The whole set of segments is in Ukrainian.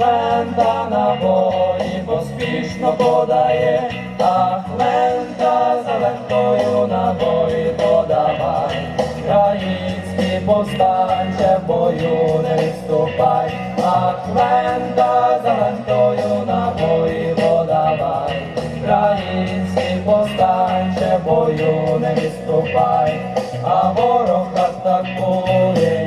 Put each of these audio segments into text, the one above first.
лента набої поспішно подає, ах, лента за лентою набої подавай. Український повстанче в бою не відступай, ах, лента за лентою набої подавай. Український повстанче в бою не відступай, а ворог атакує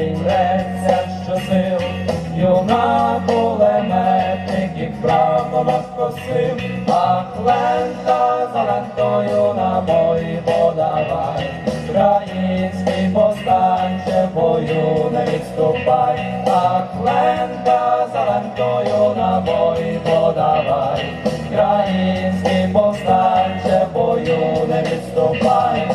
надкосив, ах, лента за лентою набої подавай. Український повстанче бою не відступай, ах, лента за лентою набої подавай. Український повстанче бою не відступай.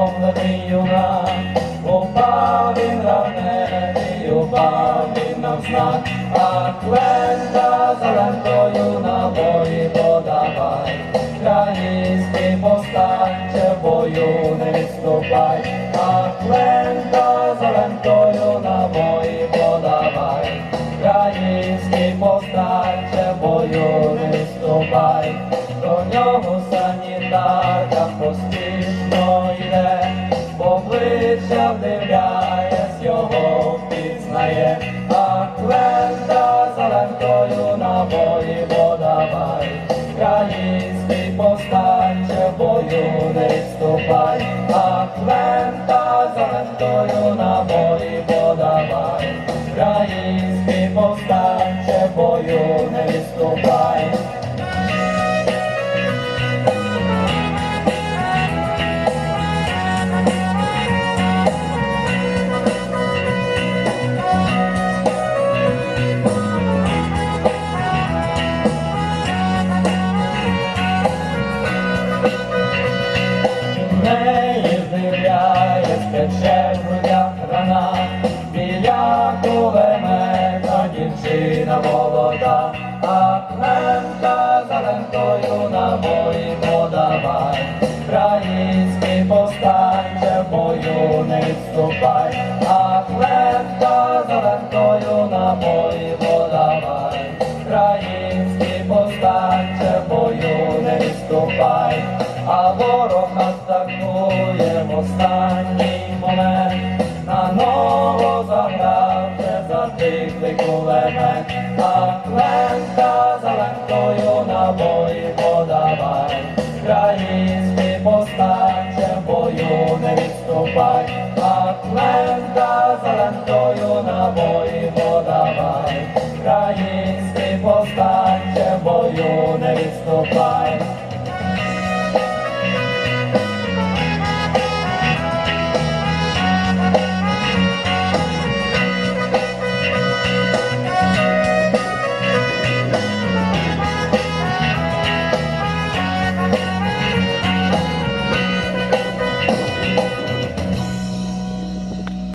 Втомлений юнак, упав він ранений, упав він навзнак, а лента за лентою набої подавай, Український повстанче бою не відступай, а лента за лентою набої подавай, Український повстанче бою не відступай. До нього санітарка поспішно з його впізнає, молода, а лента за лентою набої подавай, Український повстанче в бою не відступай, а лента за лентою набої подавай, Український повстанче в бою не відступай, а ворог атакує в затихлий кулемет, а лента за лентою набої подавай, Український повстанче в бою не відступай, а лента за лентою набої подавай, Український повстанче в бою не відступай.